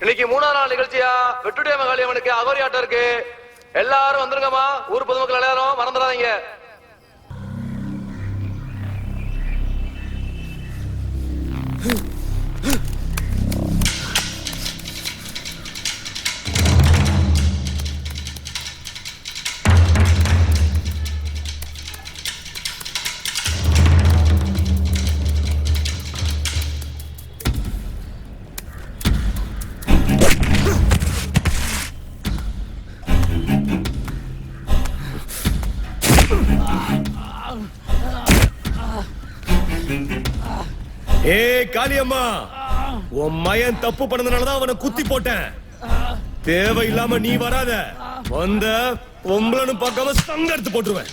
இன்னைக்கு மூணாவது நாள் நிகழ்ச்சியா? வெட்டுடைய மகாளியம்மனுக்கு அகோரி ஆட்டம் இருக்கு. எல்லாரும் வந்துருங்கம்மா. ஊர் பொதுமக்கள் எல்லாரும் மறந்துடாதீங்க. காளியம்மா உன் மயன் தப்பு பண்ணதுனாலதான் அவனை குத்தி போட்டேன். தேவையில்லாம நீ வராத. வந்த பொம்பளன்னு பார்க்காம சங்க எடுத்து போட்டுருவேன்.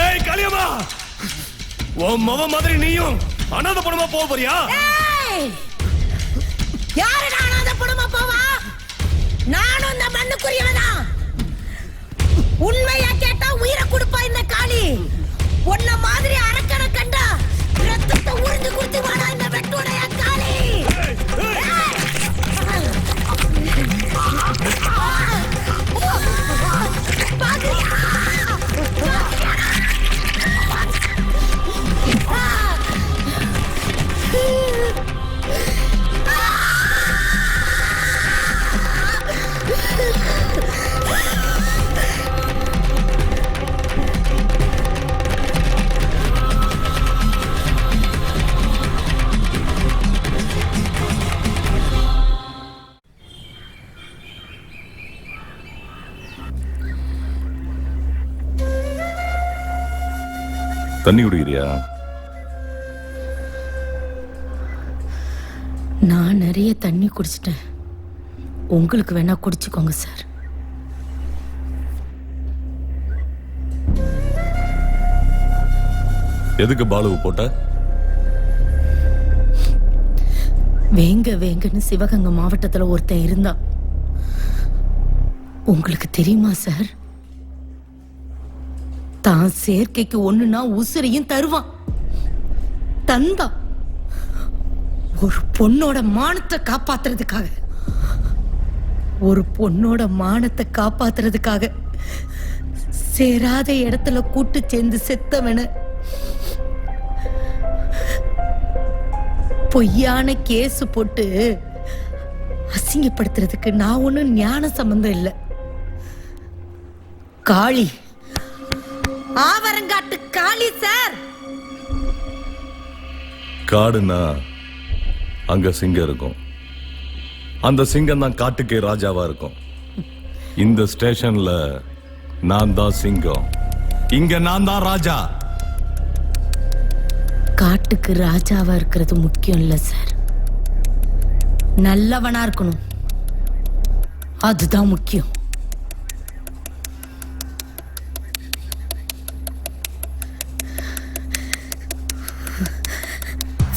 ஏய் காளியம்மா உன் மவ மாதிரி நீயும் அனாத படமா போக போறியா? யாரு நானும் குடும்ப போவா? நானும் இந்த மண்ணுக்குரியவதான் உண்மையா கேட்டா உயிரை கொடுப்பா இந்த காளி. உன்ன மாதிரி அரக்கனை கண்டா ரத்தத்தை உறிஞ்சு குடுத்து வாடா இந்த வெட்டுடைய தண்ணி குடிக்கிறியா? நான் நிறைய தண்ணி குடிச்சிட்டேன். உங்களுக்கு வேணா குடிச்சுக்கோங்க சார். எதுக்கு பாலுவு போட்ட? வேங்க வேங்கன்னு சிவகங்கை மாவட்டத்துல ஒருத்தன் இருந்தான். உங்களுக்கு தெரியுமா சார்? தான் சேர்க்கைக்கு ஒண்ணுனா உசுரையும் தருவான். தந்தான் ஒரு பொண்ணோட மானத்தை காப்பாத்துறதுக்காக ஒரு பொண்ணோட மானத்தை காப்பாத்துறதுக்காக சேராத இடத்துல கூட்டு சேர்ந்து செத்தவன பொய்யான கேஸ் போட்டு அசிங்கப்படுத்துறதுக்கு நான் ஒன்றும் ஞான சம்பந்தம் இல்லை. காளி ஆவரங்காட்டு காளி சார். காடுனா அங்க சிங்கம் இருக்கும். அந்த சிங்கம் தான் காட்டுக்கே ராஜாவா இருக்கும். இந்த ஸ்டேஷன்ல நான் தான் சிங்கம். இங்க நான் தான் ராஜா. காட்டுக்கு ராஜாவா இருக்கிறது முக்கியம் இல்ல சார். நல்லவனா இருக்கணும். அதுதான் முக்கியம்.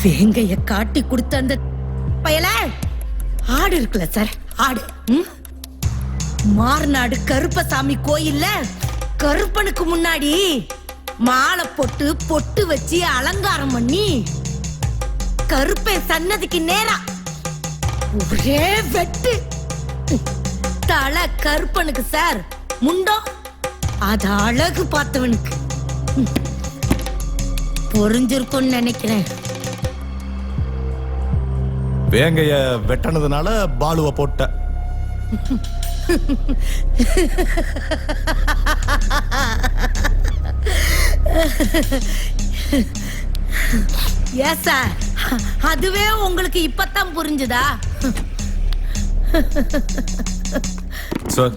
வேங்கைய காட்டி கொடுத்த அந்த பயல. ஆடு இருக்குல்ல சார்? ஆடு. மார்நாடு கருப்பசாமி கோயில்ல கருப்பனுக்கு முன்னாடி மாலை போட்டு பொட்டு வச்சு அலங்காரம் பண்ணி கருப்பன் சன்னதிக்கு நேரா ஒரே வெட்டு. தலை கருப்பனுக்கு சார். முண்டோ? அது அழகு பார்த்தவனுக்கு. பொறிஞ்சிருக்கும்னு நினைக்கிறேன். வேங்கைய வெட்டனதுனால பாலுவ போட்ட. ஏ சார் அதுவே உங்களுக்கு இப்பதான் புரிஞ்சுதா? சார்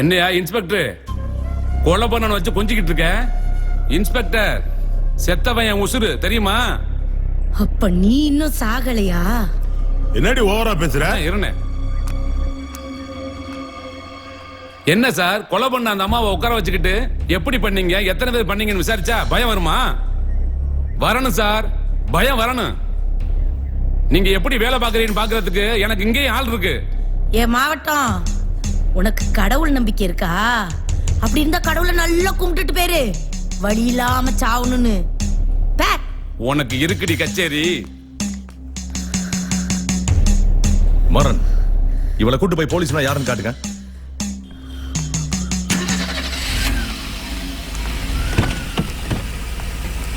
என்னையா இன்ஸ்பெக்டர் கொலை பண்ணன வச்சு கொஞ்சிக்கிட்டு இருக்க? இன்ஸ்பெக்டர் செத்தவன் என் உசுரு தெரியுமா? அப்ப நீ இன்னும் சாகலையா? என்னடி ஓவரா பேசுற? இருண்ணே. என்ன சார் கொலை பண்ண அந்த அம்மாவை உட்கார வச்சுக்கிட்டு எப்படி பண்ணீங்க? எத்தனை பேர் பண்ணீங்கன்னு விசாரிச்சா பயம் வருமா? வரணும் சார் பயம் வரணும். நீங்க எப்படி வேலை பாக்குறீங்கன்னு பாக்குறதுக்கு எனக்கு இங்கேயும் ஆள் இருக்கு. என் மாவட்டம் உனக்கு கடவுள் நம்பிக்கை இருக்கா? அப்படி இருந்தா கடவுளை நல்லா கும்பிட்டுட்டு பேரு வழி இல்லாம சாவணும்னு. உனக்கு இருக்குடி கச்சேரி. மரன் இவளை கூட்டு போய் போலீஸ்னா யாருன்னு காட்டுங்க.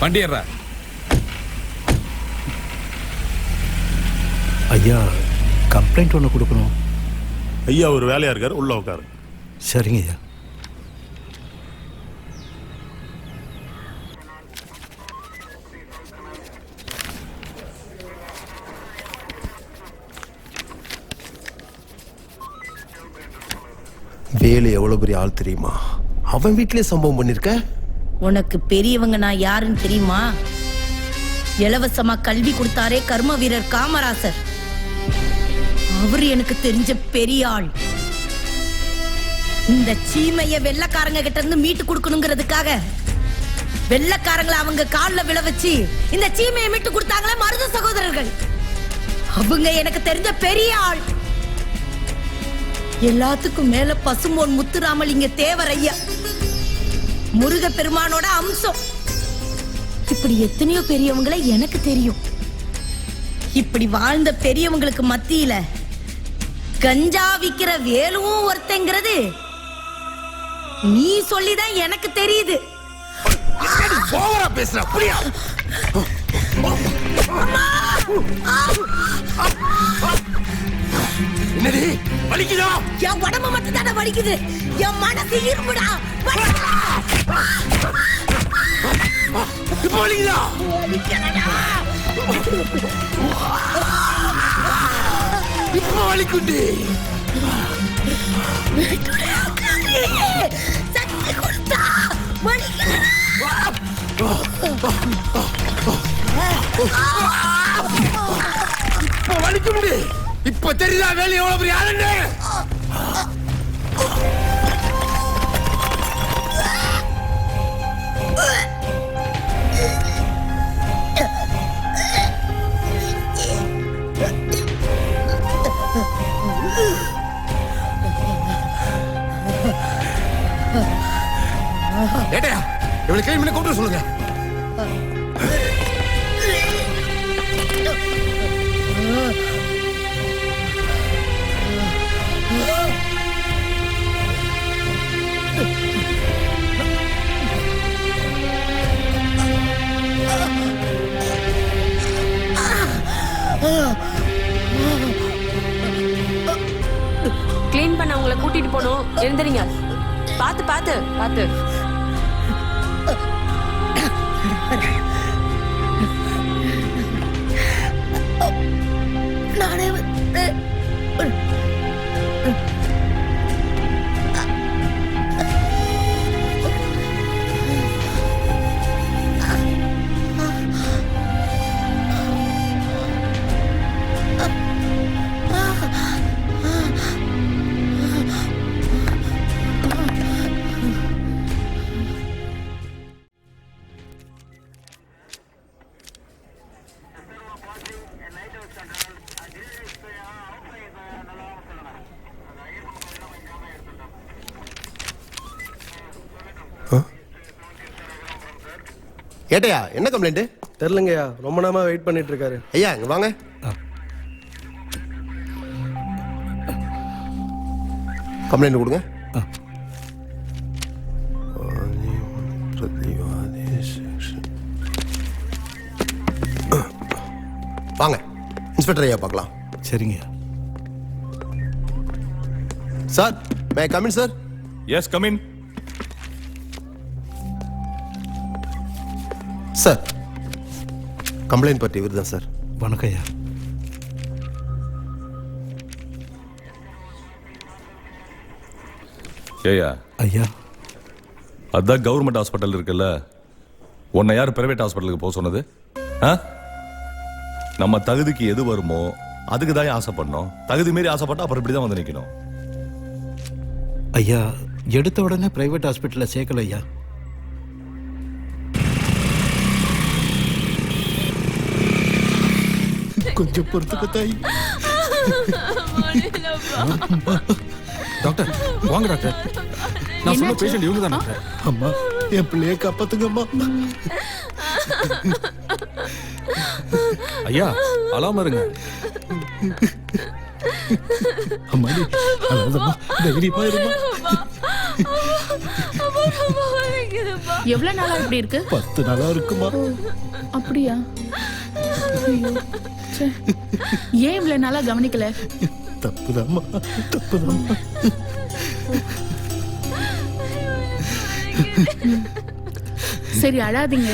வண்டியறா. ஐயா கம்ப்ளைண்ட் ஒன்று கொடுக்கணும். ஐயா ஒரு வேலையா இருக்காரு உள்ள உட்காரு. சரிங்க ஐயா. எவ்வளவு பெரிய ஆள் தெரியுமா? அவன் வீட்லயே சம்பவம் பண்ணிருக்க? உனக்கு பெரியவங்க நான் யாருன்னு தெரியுமா? இலவசமா கல்வி கொடுத்தாரே கர்ம வீரர் காமராசர். அவர் எனக்கு தெரிஞ்ச பெரிய ஆள். இந்த சீமைய வெள்ளக்காரங்க கிட்ட இருந்து மீட்டு கொடுக்கணுங்கிறதுக்காக வெள்ளக்காரங்களை அவங்க கால்ல விழ வச்சு இந்த சீமையை மீட்டு கொடுத்தாங்களே மருத சகோதரர்கள். அவங்க எனக்கு தெரிஞ்ச பெரிய ஆள். எல்லாத்துக்கும் மேல பசும்போன் முத்துராமலிங்க தேவர் ஐயா முருக பெருமானோட அம்சம். இப்படி எத்தனையோ பெரியவங்களை எனக்கு தெரியும். இப்படி வாழ்ந்த பெரியவங்களுக்கு மத்தியில கஞ்சா விக்கிற வேலுவும் ஒருத்தங்கிறது நீ சொல்லிதான் எனக்கு தெரியுது. பேசுற என்னடி வலிக்குதா? என் உடம்பு மட்டும் தானே வலிக்குது. என் மனசு இரும்புடா. வலிக்குதா? இப்ப வலிக்குதா. இப்ப வலிக்குண்டி சக்தி கொடுத்தா. வலிக்கிறடா. இப்ப வலிக்குண்டி இப்ப தெரியுதா வேலு எவ்வளவு பெரிய ஆளுன்னு ஏட்டையா இவளை கேள்வி கூப்பிட்டு சொல்லுங்க. போகணும் எழுந்துறீங்க பார்த்து பார்த்து. பார்த்து. ஏட்டையா என்ன கம்ப்ளைண்ட் தெரிலங்கய்யா ரொம்ப நேரமா வெயிட் பண்ணிட்டு இருக்காரு ஐயா இங்க வாங்க. கம்ப்ளைண்ட் கொடுங்க. வாங்க. இன்ஸ்பெக்டர் ஐயா பார்க்கலாம். சரிங்க sir may come in sir yes come in complaint பற்றி இவர் தான் சார். வணக்கம் ஐயா ஏயா ஐயா. அதான் கவர்மெண்ட் ஹாஸ்பிட்டல் இருக்குல்ல. உன்னை யார் பிரைவேட் ஹாஸ்பிட்டலுக்கு போக சொன்னது? ஆ? நம்ம தகுதிக்கு எது வருமோ அதுக்கு தான் ஆசைப்படணும்? தகுதி மீறி ஆசைப்பட்டா அப்புறம் இப்படி தான் வந்து நிற்கணும் ஐயா எடுத்த உடனே பிரைவேட் ஹாஸ்பிட்டலில் சேர்க்கல ஐயா. கொஞ்சம் பொறுத்துக்க தாய். டாக்டர் வாங்க டாக்டர். நான் சொன்ன பேஷண்ட் இவங்க தான்? டாக்டர் அம்மா என் பிள்ளைய காப்பாத்துங்கம்மா. ஐயா அழாம இருங்க. அம்மா அழாதம்மா தைரியமா இருமா எவ்வளவு நாளா இப்படி இருக்கு? பத்து நாளா இருக்குமா? அப்படியா. ஏன் இவ்வளவு நாளா கவனிக்கல? தப்புதாம்மா தப்புதாம்மா. சரி அழாதீங்க.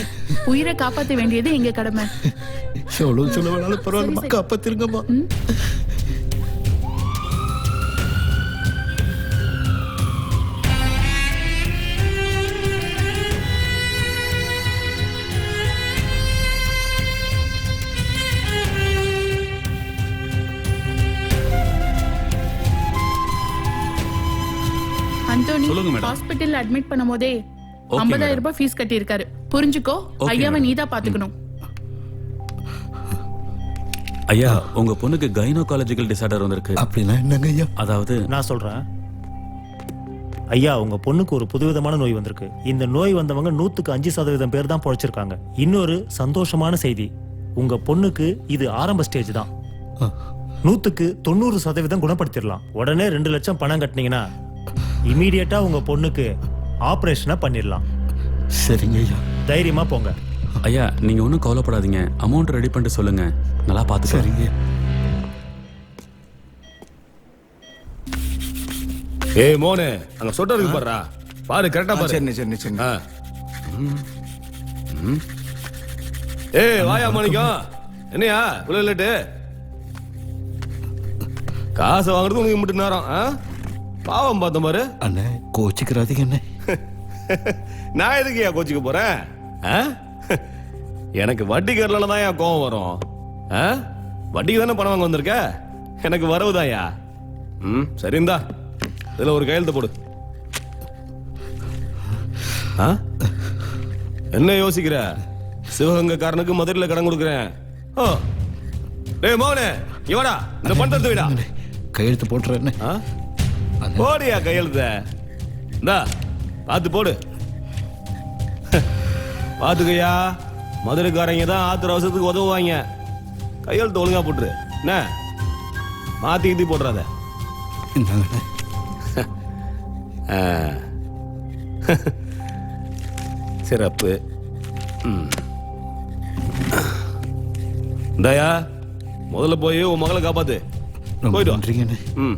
உயிரை காப்பாத்த வேண்டியது எங்க கடமை? எவ்வளவு சொல்ல வேணாலும் பரவாயில்லம்மா காப்பாத்திருங்கம்மா. சொல்லுங்க, மேடம். ஹாஸ்பிட்டல் அட்மிட் பண்ணும் போதே Okay, ஐம்பதாயிரம். ரூபாய் ஃபீஸ் கட்டியிருக்காரு. புரிஞ்சுக்கோ? Okay, ஐயாவை. நீதான் பாத்துக்கணும். ஐயா உங்க பொண்ணுக்கு கைனோகாலஜிக்கல் டிசார்டர் வந்திருக்கு. அப்படின்னா என்னங்க ஐயா? அதாவது நான் சொல்றேன். ஐயா உங்க பொண்ணுக்கு ஒரு புதுவிதமான நோய் வந்திருக்கு. இந்த நோய் வந்தவங்க நூத்துக்கு அஞ்சு சதவீதம் பேர் தான் பொழைச்சிருக்காங்க. இன்னொரு சந்தோஷமான செய்தி. உங்க பொண்ணுக்கு இது ஆரம்ப ஸ்டேஜ் தான். நூத்துக்கு தொண்ணூறு சதவீதம் குணப்படுத்திடலாம். உடனே ரெண்டு லட்சம் பணம் கட்டினீங்கன்னா இமீடியட்டா உங்க பொண்ணுக்கு ஆபரேஷனை பண்ணிடலாம். சரிங்க ஐயா. தைரியமா போங்க. ஐயா நீங்க ஒன்றும் கவலைப்படாதீங்க. அமௌண்ட் ரெடி பண்ணிட்டு சொல்லுங்க. நல்லா பார்த்து சரிங்க. ஏய் மோனே அங்க சொட்ட இருக்கு பாருடா. பாரு கரெக்டா பாரு. சரி சரி சரி. ஆ. ஏய் வாயா மாணிக்கம் என்னையா இவ்வளவு லேட்டு காசை வாங்குறது உனக்கு மட்டும் நேரம் ஆ? பாவம் பார்த்த பாரு. அண்ணே கோச்சிக்கிறாதீங்க அண்ணே. நான் எதுக்கு ஏன் கோச்சிக்க போறேன்? எனக்கு வட்டி கரல தான் ஏன் கோவம் வரும்? வட்டிக்கு தானே பணம் வாங்க வந்திருக்க? எனக்கு வரவுதாயா ம் சரிந்தா இதுல ஒரு கையெழுத்து போடு. ஆ? என்ன யோசிக்கிற? சிவகங்கைக்காரனுக்கு மதுரையில கடன் கொடுக்குறேன். ஓ. டேய் மோகனே இவடா இந்த பணத்தை விடா. அண்ணே, கையெழுத்து போட்டுறேன் ஆ? போடியா கையெழுத்த. இந்தா பார்த்து போடு. பாத்துக்கய்யா மதுரைக்காரங்க தான் ஆத்திர அவசரத்துக்கு உதவுவாங்க. கையெழுத்து ஒழுங்கா போட்டுரு. என்ன? மாத்தி கித்தி போடுறாத. சிறப்பு. இந்தாயா முதல்ல போய் உன் மகளை காப்பாத்து. போயிட்டு. ம்.